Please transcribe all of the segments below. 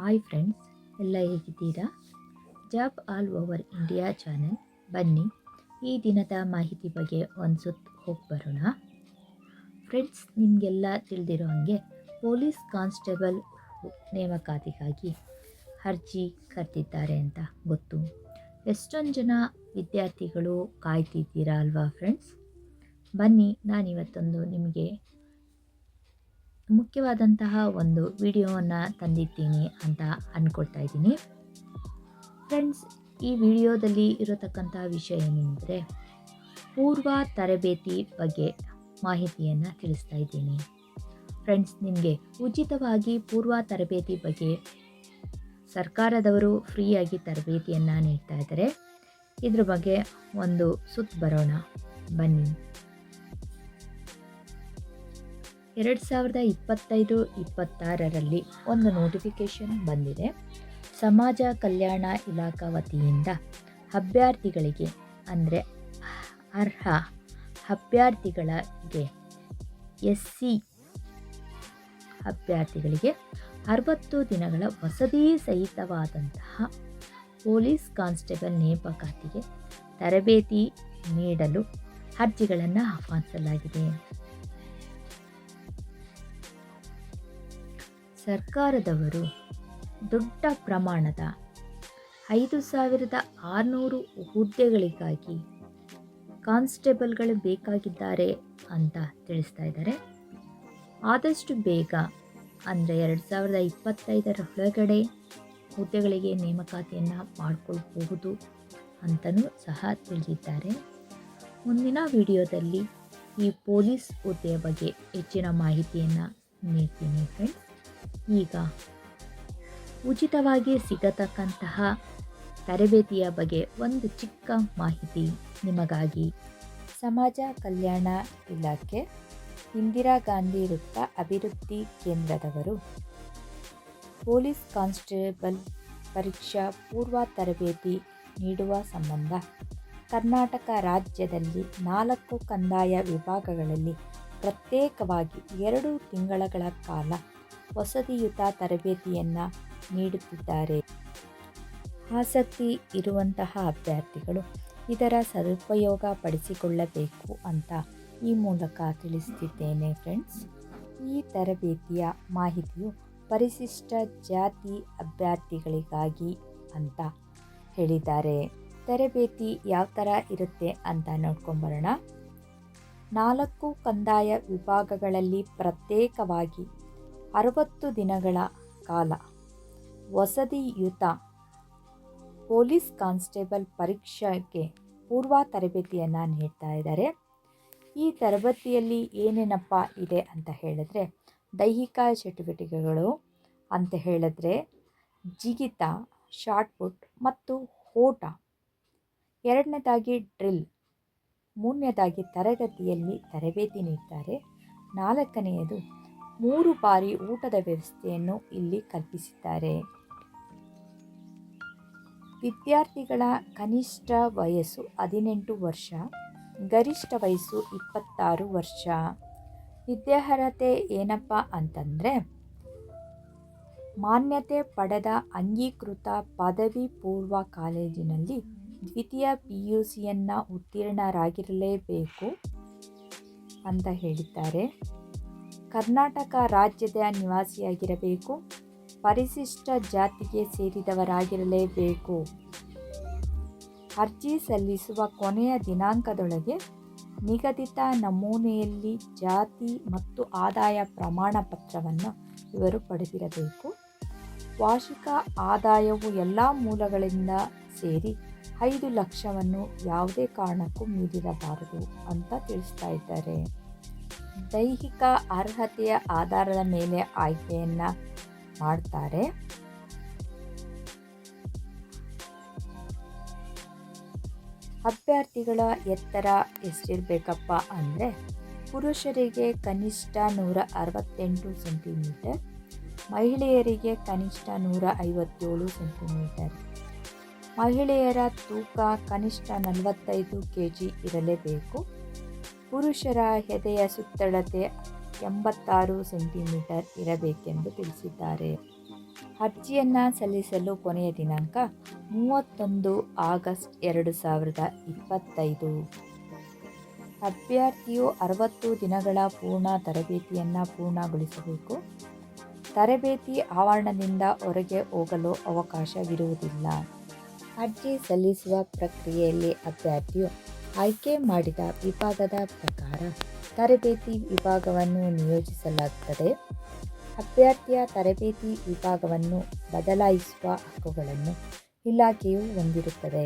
Hi friends ಎಲ್ಲ ಹೇಗಿದ್ದೀರಾ? Job all over India channel ಬನ್ನಿ, ಈ ದಿನದ ಮಾಹಿತಿ ಬಗ್ಗೆ ಒಂದು ಸುತ್ತ ಹೋಗಿ ಬರೋಣ. ಫ್ರೆಂಡ್ಸ್ ನಿಮಗೆಲ್ಲ ತಿಳಿದಿರೋ ಹಾಗೆ ಪೊಲೀಸ್ ಕಾನ್ಸ್ಟೇಬಲ್ ನೇಮಕಾತಿಗಾಗಿ ಅರ್ಜಿ ಕರೆದಿದ್ದಾರೆ ಅಂತ ಗೊತ್ತು. ಎಷ್ಟೊಂದು ಜನ ವಿದ್ಯಾರ್ಥಿಗಳು ಕಾಯ್ತಿದ್ದೀರಾ ಅಲ್ವಾ ಫ್ರೆಂಡ್ಸ್ ಬನ್ನಿ, ನಾನಿವತ್ತೊಂದು ನಿಮಗೆ ಮುಖ್ಯವಾದಂತಹ ಒಂದು ವಿಡಿಯೋವನ್ನು ತಂದಿದ್ದೀನಿ ಅಂತ ಅಂದ್ಕೊಳ್ತಾ ಇದ್ದೀನಿ. ಫ್ರೆಂಡ್ಸ್ ಈ ವಿಡಿಯೋದಲ್ಲಿ ಇರತಕ್ಕಂತಹ ವಿಷಯ ಏನೆಂದರೆ, ಪೂರ್ವ ತರಬೇತಿ ಬಗ್ಗೆ ಮಾಹಿತಿಯನ್ನು ತಿಳಿಸ್ತಾ ಇದ್ದೀನಿ. ಫ್ರೆಂಡ್ಸ್ ನಿಮಗೆ ಉಚಿತವಾಗಿ ಪೂರ್ವ ತರಬೇತಿ ಬಗ್ಗೆ ಸರ್ಕಾರದವರು ಫ್ರೀಯಾಗಿ ತರಬೇತಿಯನ್ನು ನೀಡ್ತಾ ಇದ್ದಾರೆ. ಇದ್ರ ಬಗ್ಗೆ ಒಂದು ಸುತ್ತ ಬರೋಣ. ಬನ್ನಿ. ಎರಡು ಸಾವಿರದ ಇಪ್ಪತ್ತೈದು ಇಪ್ಪತ್ತಾರರಲ್ಲಿ ಒಂದು ನೋಟಿಫಿಕೇಷನ್ ಬಂದಿದೆ. ಸಮಾಜ ಕಲ್ಯಾಣ ಇಲಾಖಾ ವತಿಯಿಂದ ಅಭ್ಯರ್ಥಿಗಳಿಗೆ, ಅಂದರೆ ಅರ್ಹ ಅಭ್ಯರ್ಥಿಗಳಿಗೆ ಎಸ್ ಸಿ ಅಭ್ಯರ್ಥಿಗಳಿಗೆ ಅರವತ್ತು ದಿನಗಳ ವಸತಿ ಸಹಿತವಾದಂತಹ ಪೊಲೀಸ್ ಕಾನ್ಸ್ಟೇಬಲ್ ನೇಮಕಾತಿಗೆ ತರಬೇತಿ ನೀಡಲು ಅರ್ಜಿಗಳನ್ನು ಆಹ್ವಾನಿಸಲಾಗಿದೆ. ಸರ್ಕಾರದವರು ದೊಡ್ಡ ಪ್ರಮಾಣದ ಐದು ಸಾವಿರದ ಆರುನೂರು ಹುದ್ದೆಗಳಿಗಾಗಿ ಕಾನ್ಸ್ಟೇಬಲ್ಗಳು ಬೇಕಾಗಿದ್ದಾರೆ ಅಂತ ತಿಳಿಸ್ತಾ ಇದ್ದಾರೆ. ಆದಷ್ಟು ಬೇಗ ಅಂದರೆ ಎರಡು ಸಾವಿರದ ಇಪ್ಪತ್ತೈದರ ಒಳಗಡೆ ಹುದ್ದೆಗಳಿಗೆ ನೇಮಕಾತಿಯನ್ನು ಮಾಡಿಕೊಳ್ಬಹುದು ಅಂತಲೂ ಸಹ ತಿಳಿದಿದ್ದಾರೆ. ಮುಂದಿನ ವಿಡಿಯೋದಲ್ಲಿ ಈ ಪೊಲೀಸ್ ಹುದ್ದೆಯ ಬಗ್ಗೆ ಹೆಚ್ಚಿನ ಮಾಹಿತಿಯನ್ನು ನೀಡ್ತೀನಿ ಫ್ರೆಂಡ್ಸ್ ಈಗ ಉಚಿತವಾಗಿ ಸಿಗತಕ್ಕಂತಹ ತರಬೇತಿಯ ಬಗ್ಗೆ ಒಂದು ಚಿಕ್ಕ ಮಾಹಿತಿ ನಿಮಗಾಗಿ. ಸಮಾಜ ಕಲ್ಯಾಣ ಇಲಾಖೆ, ಇಂದಿರಾ ಗಾಂಧಿ ವೃತ್ತ ಅಭಿವೃದ್ಧಿ ಕೇಂದ್ರದವರು. ಪೊಲೀಸ್ ಕಾನ್ಸ್ಟೇಬಲ್ ಪರೀಕ್ಷಾ ಪೂರ್ವ ತರಬೇತಿ ನೀಡುವ ಸಂಬಂಧ ಕರ್ನಾಟಕ ರಾಜ್ಯದಲ್ಲಿ ನಾಲ್ಕು ಕಂದಾಯ ವಿಭಾಗಗಳಲ್ಲಿ ಪ್ರತ್ಯೇಕವಾಗಿ ಎರಡು ತಿಂಗಳ ಕಾಲ ವಸತಿಯುತ ತರಬೇತಿಯನ್ನು ನೀಡುತ್ತಿದ್ದಾರೆ. ಆಸಕ್ತಿ ಇರುವಂತಹ ಅಭ್ಯರ್ಥಿಗಳು ಇದರ ಸದುಪಯೋಗ ಪಡಿಸಿಕೊಳ್ಳಬೇಕು ಅಂತ ಈ ಮೂಲಕ ತಿಳಿಸುತ್ತಿದ್ದೇನೆ ಫ್ರೆಂಡ್ಸ್. ಈ ತರಬೇತಿಯ ಮಾಹಿತಿಯು ಪರಿಶಿಷ್ಟ ಜಾತಿ ಅಭ್ಯರ್ಥಿಗಳಿಗಾಗಿ ಅಂತ ಹೇಳಿದ್ದಾರೆ. ತರಬೇತಿ ಯಾವ ಥರ ಇರುತ್ತೆ ಅಂತ ನೋಡ್ಕೊಂಬರೋಣ. ನಾಲ್ಕು ಕಂದಾಯ ವಿಭಾಗಗಳಲ್ಲಿ ಪ್ರತ್ಯೇಕವಾಗಿ ಅರವತ್ತು ದಿನಗಳ ಕಾಲ. ವಸತಿಯುತ ಪೊಲೀಸ್ ಕಾನ್ಸ್ಟೇಬಲ್ ಪರೀಕ್ಷೆಗೆ ಪೂರ್ವ ತರಬೇತಿಯನ್ನು ನೀಡ್ತಾ ಇದ್ದಾರೆ. ಈ ತರಬೇತಿಯಲ್ಲಿ ಏನೇನಪ್ಪ ಇದೆ ಅಂತ ಹೇಳಿದ್ರೆ, ದೈಹಿಕ ಚಟುವಟಿಕೆಗಳು ಅಂತ ಹೇಳಿದ್ರೆ, ಜಿಗಿತ ಶಾರ್ಟ್ ಪುಟ್ ಮತ್ತು ಓಟ. ಎರಡನೇದಾಗಿ ಡ್ರಿಲ್, ಮೂರನೇದಾಗಿ ತರಗತಿಯಲ್ಲಿ ತರಬೇತಿ ನೀಡ್ತಾರೆ. ನಾಲ್ಕನೆಯದು ಮೂರು ಬಾರಿ ಊಟದ ವ್ಯವಸ್ಥೆಯನ್ನು ಇಲ್ಲಿ ಕಲ್ಪಿಸಿದ್ದಾರೆ. ವಿದ್ಯಾರ್ಥಿಗಳ ಕನಿಷ್ಠ ವಯಸ್ಸು ಹದಿನೆಂಟು ವರ್ಷ, ಗರಿಷ್ಠ ವಯಸ್ಸು ಇಪ್ಪತ್ತಾರು ವರ್ಷ. ವಿದ್ಯಾರ್ಹತೆ ಏನಪ್ಪ ಅಂತಂದರೆ, ಮಾನ್ಯತೆ ಪಡೆದ ಅಂಗೀಕೃತ ಪದವಿ ಪೂರ್ವ ಕಾಲೇಜಿನಲ್ಲಿ ದ್ವಿತೀಯ ಪಿ ಯು ಸಿಯನ್ನು ಉತ್ತೀರ್ಣರಾಗಿರಲೇಬೇಕು ಅಂತ ಹೇಳಿದ್ದಾರೆ. ಕರ್ನಾಟಕ ರಾಜ್ಯದ ನಿವಾಸಿಯಾಗಿರಬೇಕು. ಪರಿಶಿಷ್ಟ ಜಾತಿಗೆ ಸೇರಿದವರಾಗಿರಲೇಬೇಕು. ಅರ್ಜಿ ಸಲ್ಲಿಸುವ ಕೊನೆಯ ದಿನಾಂಕದೊಳಗೆ ನಿಗದಿತ ನಮೂನೆಯಲ್ಲಿ ಜಾತಿ ಮತ್ತು ಆದಾಯ ಪ್ರಮಾಣ ಪತ್ರವನ್ನು ಇವರು ಪಡೆದಿರಬೇಕು. ವಾರ್ಷಿಕ ಆದಾಯವು ಎಲ್ಲ ಮೂಲಗಳಿಂದ ಸೇರಿ ಐದು ಲಕ್ಷವನ್ನು ಯಾವುದೇ ಕಾರಣಕ್ಕೂ ಮೀರಿರಬಾರದು ಅಂತ ತಿಳಿಸ್ತಾ ಇದ್ದಾರೆ. ದೈಹಿಕ ಅರ್ಹತೆಯ ಆಧಾರದ ಮೇಲೆ ಆಯ್ಕೆಯನ್ನು ಮಾಡ್ತಾರೆ. ಅಭ್ಯರ್ಥಿಗಳ ಎತ್ತರ ಎಷ್ಟಿರಬೇಕಪ್ಪ ಅಂದರೆ ಪುರುಷರಿಗೆ ಕನಿಷ್ಠ ನೂರ ಅರವತ್ತೆಂಟು ಸೆಂಟಿಮೀಟರ್, ಮಹಿಳೆಯರಿಗೆ ಕನಿಷ್ಠ ನೂರ ಐವತ್ತೇಳು ಸೆಂಟಿಮೀಟರ್. ಮಹಿಳೆಯರ ತೂಕ ಕನಿಷ್ಠ ನಲವತ್ತೈದು ಕೆ ಜಿ ಇರಲೇಬೇಕು. ಪುರುಷರ ಹೆದೆಯ ಸುತ್ತಳತೆ ಎಂಬತ್ತಾರು ಸೆಂಟಿಮೀಟರ್ ಇರಬೇಕೆಂದು ತಿಳಿಸಿದ್ದಾರೆ. ಅರ್ಜಿಯನ್ನು ಸಲ್ಲಿಸಲು ಕೊನೆಯ ದಿನಾಂಕ ಮೂವತ್ತೊಂದು ಆಗಸ್ಟ್ ಎರಡು ಸಾವಿರದ ಇಪ್ಪತ್ತೈದು. ಅಭ್ಯರ್ಥಿಯು ಅರವತ್ತು ದಿನಗಳ ಪೂರ್ಣ ತರಬೇತಿಯನ್ನು ಪೂರ್ಣಗೊಳಿಸಬೇಕು. ತರಬೇತಿ ಆವರಣದಿಂದ ಹೊರಗೆ ಹೋಗಲು ಅವಕಾಶವಿರುವುದಿಲ್ಲ. ಅರ್ಜಿ ಸಲ್ಲಿಸುವ ಪ್ರಕ್ರಿಯೆಯಲ್ಲಿ ಅಭ್ಯರ್ಥಿಯು ಆಯ್ಕೆ ಮಾಡಿದ ವಿಭಾಗದ ಪ್ರಕಾರ ತರಬೇತಿ ವಿಭಾಗವನ್ನು ನಿಯೋಜಿಸಲಾಗುತ್ತದೆ. ಅಭ್ಯರ್ಥಿಯ ತರಬೇತಿ ವಿಭಾಗವನ್ನು ಬದಲಾಯಿಸುವ ಹಕ್ಕುಗಳನ್ನು ಇಲಾಖೆಯು ಹೊಂದಿರುತ್ತದೆ.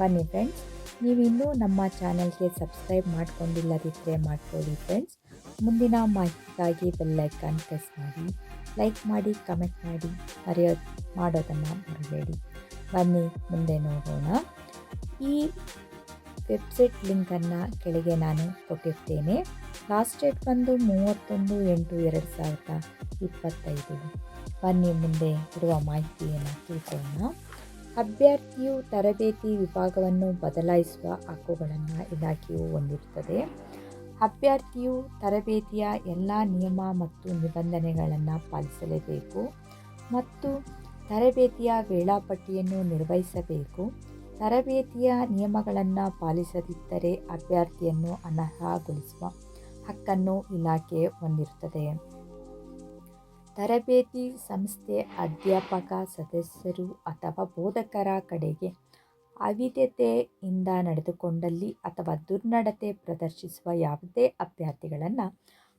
ಬನ್ನಿ ಫ್ರೆಂಡ್ಸ್ ನೀವಿನ್ನೂ ನಮ್ಮ ಚಾನಲ್ಗೆ ಸಬ್ಸ್ಕ್ರೈಬ್ ಮಾಡ್ಕೊಂಡಿಲ್ಲದಿದ್ದರೆ ಮಾಡ್ಕೊಳ್ಳಿ ಫ್ರೆಂಡ್ಸ್ ಮುಂದಿನ ಮಾಹಿತಿಗಾಗಿ ಬೆಲ್ಲೈಕನ್ ಪ್ರೆಸ್ ಮಾಡಿ ಲೈಕ್ ಮಾಡಿ ಕಮೆಂಟ್ ಮಾಡಿ ಮರೆಯೋ ಮಾಡೋದನ್ನು ಮರೆಯಬೇಡಿ ಬನ್ನಿ, ಮುಂದೆ ನೋಡೋಣ. ಈ ವೆಬ್ಸೈಟ್ ಲಿಂಕನ್ನು ಕೆಳಗೆ ನಾನು ಕೊಟ್ಟಿರ್ತೇನೆ. ಲಾಸ್ಟ್ ಡೇಟ್ ಬಂದು ಮೂವತ್ತೊಂದು ಎಂಟು ಎರಡು ಸಾವಿರದ ಇಪ್ಪತ್ತೈದು. ಬನ್ನಿ ಮುಂದೆ ಇರುವ ಮಾಹಿತಿಯನ್ನು ತಿಳ್ಕೊಳ್ಳೋಣ. ಅಭ್ಯರ್ಥಿಯು ತರಬೇತಿ ವಿಭಾಗವನ್ನು ಬದಲಾಯಿಸುವ ಹಕ್ಕುಗಳನ್ನು ಇಲಾಖೆಯು ಹೊಂದಿರುತ್ತದೆ. ಅಭ್ಯರ್ಥಿಯು ತರಬೇತಿಯ ಎಲ್ಲ ನಿಯಮ ಮತ್ತು ನಿಬಂಧನೆಗಳನ್ನು ಪಾಲಿಸಲೇಬೇಕು ಮತ್ತು ತರಬೇತಿಯ ವೇಳಾಪಟ್ಟಿಯನ್ನು ನಿರ್ವಹಿಸಬೇಕು. ತರಬೇತಿಯ ನಿಯಮಗಳನ್ನು ಪಾಲಿಸದಿದ್ದರೆ ಅಭ್ಯರ್ಥಿಯನ್ನು ಅನರ್ಹಗೊಳಿಸುವ ಹಕ್ಕನ್ನು ಇಲಾಖೆ ಹೊಂದಿರುತ್ತದೆ. ತರಬೇತಿ ಸಂಸ್ಥೆ ಅಧ್ಯಾಪಕ ಸದಸ್ಯರು ಅಥವಾ ಬೋಧಕರ ಕಡೆಗೆ ಅವಿದ್ಯತೆಯಿಂದ ನಡೆದುಕೊಂಡಲ್ಲಿ ಅಥವಾ ದುರ್ನಡತೆ ಪ್ರದರ್ಶಿಸುವ ಯಾವುದೇ ಅಭ್ಯರ್ಥಿಗಳನ್ನು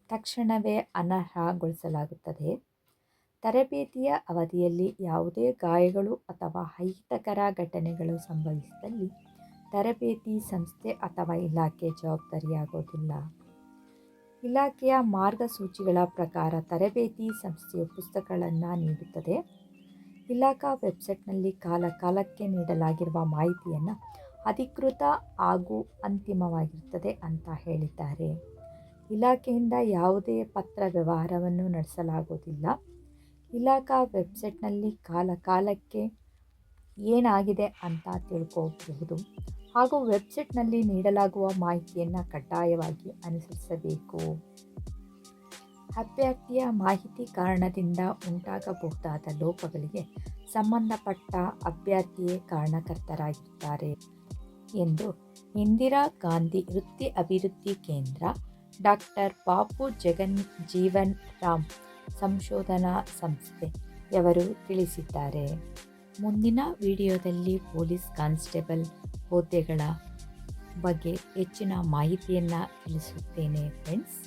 ತಕ್ಷಣವೇ ಅನರ್ಹಗೊಳಿಸಲಾಗುತ್ತದೆ. ತರಬೇತಿಯ ಅವಧಿಯಲ್ಲಿ ಯಾವುದೇ ಗಾಯಗಳು ಅಥವಾ ಅಹಿತಕರ ಘಟನೆಗಳು ಸಂಭವಿಸಿದಲ್ಲಿ ತರಬೇತಿ ಸಂಸ್ಥೆ ಅಥವಾ ಇಲಾಖೆ ಜವಾಬ್ದಾರಿಯಾಗೋದಿಲ್ಲ. ಇಲಾಖೆಯ ಮಾರ್ಗಸೂಚಿಗಳ ಪ್ರಕಾರ ತರಬೇತಿ ಸಂಸ್ಥೆಯು ಪುಸ್ತಕಗಳನ್ನು ನೀಡುತ್ತದೆ. ಇಲಾಖಾ ವೆಬ್ಸೈಟ್ನಲ್ಲಿ ಕಾಲ ಕಾಲಕ್ಕೆ ನೀಡಲಾಗಿರುವ ಮಾಹಿತಿಯನ್ನು ಅಧಿಕೃತ ಹಾಗೂ ಅಂತಿಮವಾಗಿರುತ್ತದೆ ಅಂತ ಹೇಳಿದ್ದಾರೆ. ಇಲಾಖೆಯಿಂದ ಯಾವುದೇ ಪತ್ರ ವ್ಯವಹಾರವನ್ನು ನಡೆಸಲಾಗುವುದಿಲ್ಲ ಇಲಾಖಾ ವೆಬ್ಸೈಟ್ನಲ್ಲಿ ಕಾಲ ಕಾಲಕ್ಕೆ ಏನಾಗಿದೆ ಅಂತ ತಿಳ್ಕೋಬಹುದು. ಹಾಗೂ ವೆಬ್ಸೈಟ್ನಲ್ಲಿ ನೀಡಲಾಗುವ ಮಾಹಿತಿಯನ್ನು ಕಡ್ಡಾಯವಾಗಿ ಅನುಸರಿಸಬೇಕು. ಅಭ್ಯರ್ಥಿಯ ಮಾಹಿತಿ ಕಾರಣದಿಂದ ಉಂಟಾಗಬಹುದಾದ ಲೋಪಗಳಿಗೆ ಸಂಬಂಧಪಟ್ಟ ಅಭ್ಯರ್ಥಿಯೇ ಕಾರಣಕರ್ತರಾಗಿದ್ದಾರೆ ಎಂದು ಇಂದಿರಾ ಗಾಂಧಿ ವೃತ್ತಿ ಅಭಿವೃದ್ಧಿ ಕೇಂದ್ರ ಡಾಕ್ಟರ್ ಬಾಬು ಜಗನ್ ಜೀವನ್ ರಾಮ್ ಸಂಶೋಧನಾ ಸಂಸ್ಥೆಯವರು ತಿಳಿಸಿದ್ದಾರೆ. ಮುಂದಿನ ವಿಡಿಯೋದಲ್ಲಿ ಪೊಲೀಸ್ ಕಾನ್ಸ್ಟೇಬಲ್ ಹುದ್ದೆಗಳ ಬಗ್ಗೆ ಹೆಚ್ಚಿನ ಮಾಹಿತಿಯನ್ನು ತಿಳಿಸುತ್ತೇನೆ ಫ್ರೆಂಡ್ಸ್